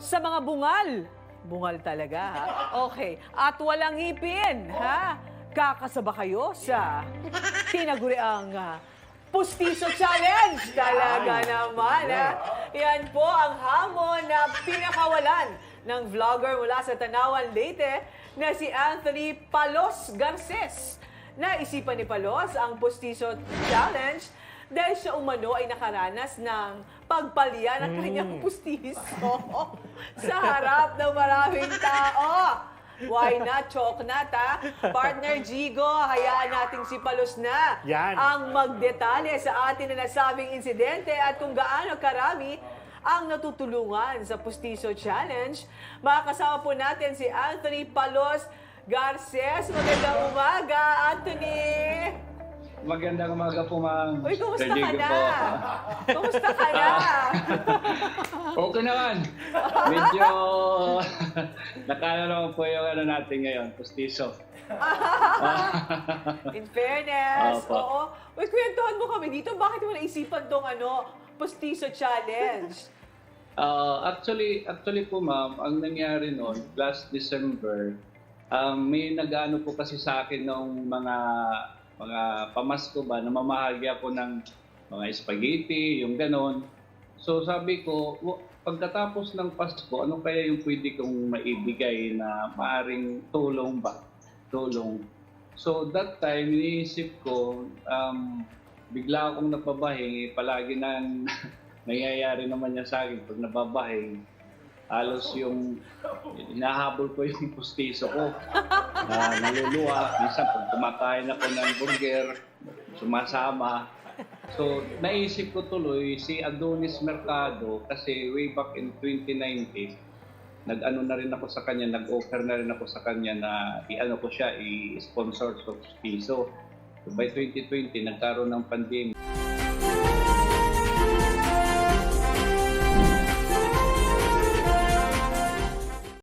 sa mga bungal. Bungal talaga, ha? Okay. At walang ngipin, ha? Kakasaba kayo sa tinaguriang ah, Pustiso Challenge. Talaga naman, ha? Yan po ang hamon na pinakawalan ng vlogger mula sa Tanawan, Leyte na si Anthony Palos Garces. Naisipan ni Palos ang Pustiso Challenge dahil siya umano ay nakaranas ng pagpalya ng kanyang pustiso sa harap ng maraming tao. Why not? Choke not, ha? Partner Gigo, hayaan nating si Palos na Yan. ang magdetalye sa atin na nasabing insidente at kung gaano karami ang natutulungan sa Pustiso Challenge. Makakasama po natin si Anthony Palos Garces. Magandang umaga, Anthony! Magandang umaga po, ma'am. Uy, kumusta Sir ka Diego na? po. Kumusta ka na? okay naman. Medyo nakala naman po yung ano natin ngayon, pustiso. In fairness, Opo. oo. Uy, kwentuhan mo kami dito. Bakit mo naisipan tong ano, Pustiso Challenge? Uh, actually, actually po ma'am, ang nangyari noon, last December, um, may nag-ano po kasi sa akin ng mga mga pamasko ba, na mamahagya po ng mga spaghetti, yung ganon. So sabi ko, "Wa- pagkatapos ng Pasko, ano kaya yung pwede kong maibigay na maaring tulong ba? Tulong. So that time, iniisip ko, um, bigla akong napabahing, palagi nang nangyayari naman niya sa akin pag nababahing. Halos yung hinahabol ko yung pustiso ko. Na naluluwa. Minsan pag kumakain ako ng burger, sumasama. So, naisip ko tuloy si Adonis Mercado kasi way back in 2019, nag-ano na rin ako sa kanya, nag-offer na rin ako sa kanya na i-ano ko siya, i-sponsor sa pustiso. So, by 2020, nagkaroon ng pandemic.